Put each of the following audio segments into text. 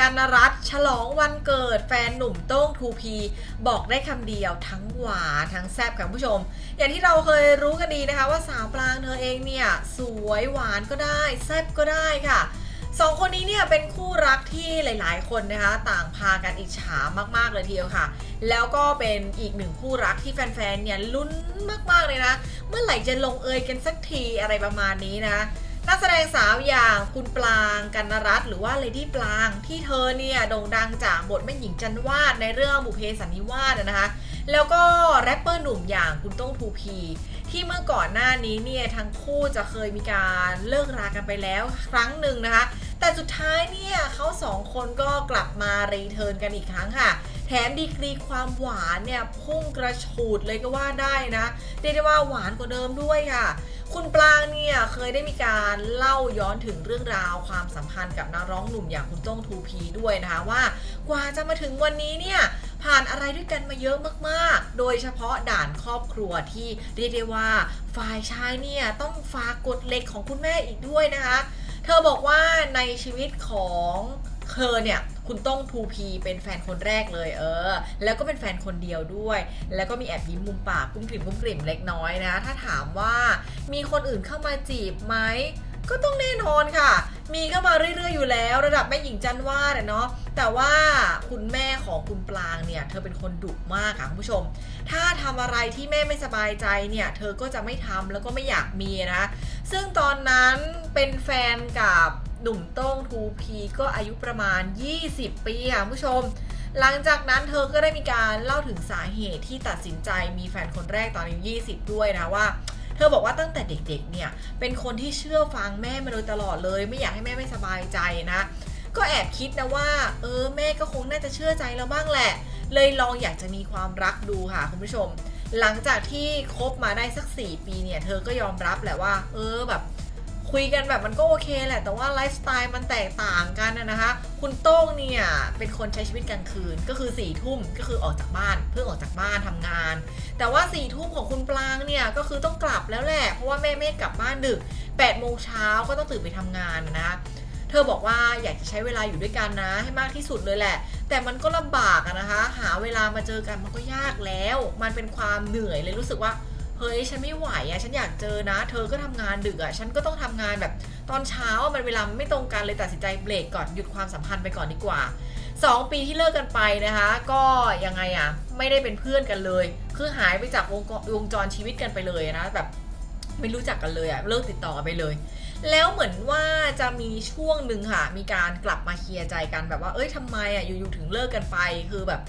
กันนรัตฉลองวันเกิดแฟนหนุ่มโต้งทูพี บอกได้คำเดียวทั้งหวานทั้งแซ่บค่ะผู้ชม อย่างที่เราเคยรู้กันดีนะคะว่าสาวปรางเธอเองเนี่ย สวยหวานก็ได้ แซ่บก็ได้ค่ะสองคนนี้เนี่ยเป็นคู่รักที่หลาย ๆ คนนะคะ ต่างพากันอิจฉามาก ๆ เลยทีเดียวค่ะ แล้วก็เป็นอีกหนึ่งคู่รักที่แฟน ๆ เนี่ยลุ้นมาก ๆ เลยนะ เมื่อไหร่จะลงเอยกันสักทีอะไรประมาณนี้นะ นักแสดงสาวอย่างคุณปลางกันนรัตหรือว่าเลดี้ปลางที่เธอเนี่ยโด่งดังจากบทแม่หญิงจันวาดในเรื่องบุเพสันนิวาสนะคะ แล้วก็แรปเปอร์หนุ่มอย่างคุณต้งทูพีที่เมื่อก่อนหน้านี้เนี่ยทั้งคู่จะเคยมีการเลิกรากันไปแล้วครั้งหนึ่งนะคะ แต่สุดท้ายเนี่ยเขาสองคนก็กลับมารีเทิร์นกันอีกครั้งค่ะแถมดีกรีความหวานเนี่ยพุ่งกระฉูดเลยก็ว่าได้นะเรียกได้ว่าหวานกว่าเดิมด้วยค่ะ คุณปลางเนี่ยเคยได้มีการเล่าย้อนถึงเรื่องราวความสัมพันธ์กับนักร้องหนุ่มอย่างคุณต้งทูพีด้วยนะคะว่ากว่าจะมาถึงวันนี้เนี่ยผ่านอะไรด้วยกันมาเยอะมากๆ โดยเฉพาะด่านครอบครัวที่เรียกได้ว่าฝ่ายชายเนี่ยต้องฝากกฎเหล็กของคุณแม่อีกด้วยนะคะ เธอบอกว่าในชีวิตของ เธอเนี่ยคุณต้องทูพีเป็นแฟนคนแรกเลยเออ แล้วก็เป็นแฟนคนเดียวด้วย แล้วก็มีแอบยิ้มมุมปากกุ้มกลิ่มกุ้มกลิ่มเล็กน้อยนะ ถ้าถามว่ามีคนอื่นเข้ามาจีบไหมก็ต้องแน่นอนค่ะ มีเข้ามาเรื่อยๆอยู่แล้วระดับแม่หญิงจันวาดเนาะ แต่ว่าคุณแม่ของคุณปลางเนี่ย เธอเป็นคนดุมากค่ะคุณผู้ชม ถ้าทำอะไรที่แม่ไม่สบายใจเนี่ย เธอก็จะไม่ทำแล้วก็ไม่อยากมีนะ ซึ่งตอนนั้นเป็นแฟนกับ หนุ่มโต้งทูพีก็อายุประมาณ 20 ปีค่ะผู้ชม หลังจากนั้นเธอก็ได้มีการเล่าถึงสาเหตุที่ตัดสินใจมีแฟนคนแรกตอนอายุ 20 ด้วยนะว่าเธอบอกว่าตั้งแต่เด็กๆ เนี่ย เป็นคนที่เชื่อฟังแม่มาโดยตลอดเลย ไม่อยากให้แม่ไม่สบายใจนะ ก็แอบคิดนะว่า เออแม่ก็คงน่าจะเชื่อใจเราบ้างแหละ เลยลองอยากจะมีความรักดูค่ะคุณผู้ชม หลังจากที่คบมาได้สัก 4 ปีเนี่ย เธอก็ยอมรับแหละว่า เออแบบ คุยกันแบบมันก็โอเคแหละ แต่ว่าไลฟ์สไตล์มันแตกต่างกันนะนะคะ คุณโต้งเนี่ยเป็นคนใช้ชีวิตกลางคืนก็คือ4ี่ทุ่มก็คือออกจากบ้าน เพิ่งออกจากบ้านทำงาน แต่ว่า4ี่ทุ่มของคุณปลางเนี่ยก็คือต้องกลับแล้วแหละ เพราะว่าแม่ไม่กลับบ้านดึก8ปดโมงเช้าก็ต้องตื่นไปทำงานนะคะเธอบอกว่าอยากจะใช้เวลาอยู่ด้วยกันนะ ให้มากที่สุดเลยแหละ แต่มันก็ลำบากอะนะคะ หาเวลามาเจอกันมันก็ยากแล้ว มันเป็นความเหนื่อยเลยรู้สึกว่า เฮ้ยฉันไม่ไหวอะฉันอยากเจอนะ เธอก็ทำงานดึกอะฉันก็ต้องทำงานแบบตอนเช้ามันเวลาไม่ตรงกันเลยตัดสินใจเบรกก่อนหยุดความสัมพันธ์ไปก่อนดีกว่า 2 ปีที่เลิกกันไปนะคะ ก็ยังไงอะไม่ได้เป็นเพื่อนกันเลย คือหายไปจากวงวงจรชีวิตกันไปเลยนะแบบไม่รู้จักกันเลยอะเลิกติดต่อกันไปเลย แล้วเหมือนว่าจะมีช่วงหนึ่งค่ะมีการกลับมาเคลียร์ใจกันแบบว่าเอ้ยทำไมอะอยู่ๆถึงเลิกกันไปคือแบบ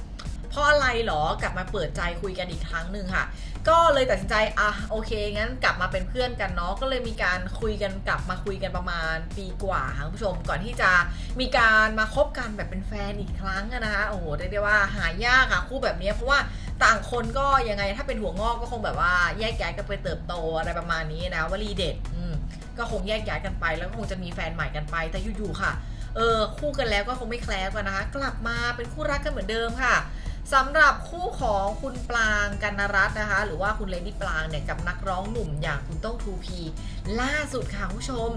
เพราะอะไรหรอกลับมาเปิดใจคุยกันอีกครั้งหนึ่งค่ะ ก็เลยตัดสินใจอะโอเคงั้นกลับมาเป็นเพื่อนกันเนาะก็เลยมีการคุยกันกลับมาคุยกันประมาณปีกว่าค่ะคุณผู้ชมก่อนที่จะมีการมาคบกันแบบเป็นแฟนอีกครั้งอะนะคะโอ้โหเรียกได้ว่าหายากค่ะคู่แบบนี้เพราะว่าต่างคนก็ยังไงถ้าเป็นหัวงอกก็คงแบบว่าแยกย้ายกันไปเติบโตอะไรประมาณนี้นะวลีเด็ดอืมก็คงแยกย้ายกันไป แล้วก็คงจะมีแฟนใหม่กันไป แต่อยู่ๆค่ะเออคู่กันแล้วก็คงไม่แคล้วกันนะคะ กลับมาเป็นคู่รักกันเหมือนเดิมค่ะ สำหรับคู่ของคุณปลางกันนรัตน์นะคะ หรือว่าคุณเลดี้ปลางเนี่ยกับนักร้องหนุ่มอย่างคุณโต้งทูพีล่าสุดค่ะคุณผู้ชม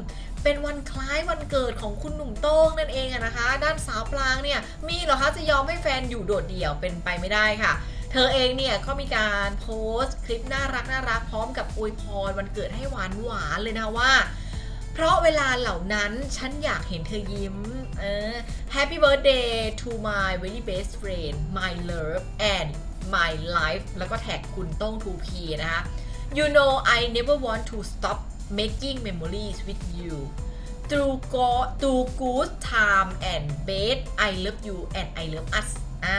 เป็นวันคล้ายวันเกิดของคุณหนุ่มโต้งนั่นเองนะคะ ด้านสาวปลางเนี่ยมีเหรอคะจะยอมให้แฟนอยู่โดดเดี่ยวเป็นไปไม่ได้ค่ะเธอเองเนี่ยก็มีการโพสต์คลิปน่ารักน่ารักพร้อมกับอวยพรวันเกิดให้หวานหวานเลยนะว่า เพราะเวลาเหล่านั้นฉันอยากเห็นเธอยิ้มเออ Happy birthday to my very best friend my love and my life แล้วก็แท็กคุณต้อง 2P นะคะ You know I never want to stop making memories with you through go through good time and bad I love you and I love us อ่า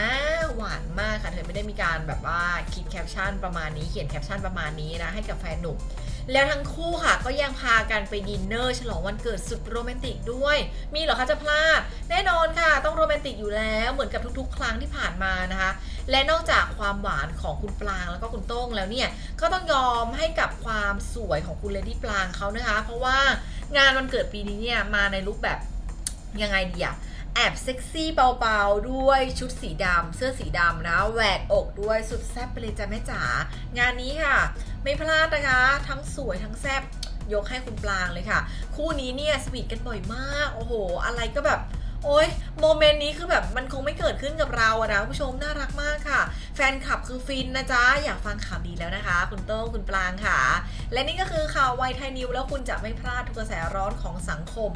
หวานมากค่ะ เธอไม่ได้มีการแบบว่าคิดแคปชั่นประมาณนี้ เขียนแคปชั่นประมาณนี้นะ ให้กับแฟนหนุ่ม แล้วทั้งคู่ค่ะก็ยังพากันไปดินเนอร์ ฉลองวันเกิดสุดโรแมนติกด้วย มีเหรอคะจะพลาด แน่นอนค่ะ ต้องโรแมนติกอยู่แล้วเหมือนกับทุกๆ ครั้งที่ผ่านมานะคะ และนอกจากความหวานของคุณปลางแล้วก็คุณโต้งแล้วเนี่ยก็ต้องยอมให้กับความสวยของคุณเลดี้ปลางเขานะคะ เพราะว่างานวันเกิดปีนี้เนี่ยมาในลุคแบบยังไงดีอะ แอบเซ็กซี่เบาๆ ด้วยชุดสีดำเสื้อสีดำนะแหวกอกด้วยสุดแซ่บไปเลยจ้ะแม่จ๋างานนี้ค่ะ ไม่พลาดนะคะ ทั้งสวยทั้งแซ่บยกให้คุณปลางเลยค่ะ คู่นี้เนี่ยสวีทกันบ่อยมาก โอ้โห อะไรก็แบบโอ้ยโมเมนต์นี้คือแบบมันคงไม่เกิดขึ้นกับเราอะนะผู้ชมน่ารักมากค่ะ แฟนคลับคือฟินนะจ๊ะ อยากฟังข่าวดีแล้วนะคะ คุณโต้งคุณปลางค่ะ และนี่ก็คือข่าวไวไทยนิวแล้วคุณจะไม่พลาดทุกกระแสร้อนของสังคม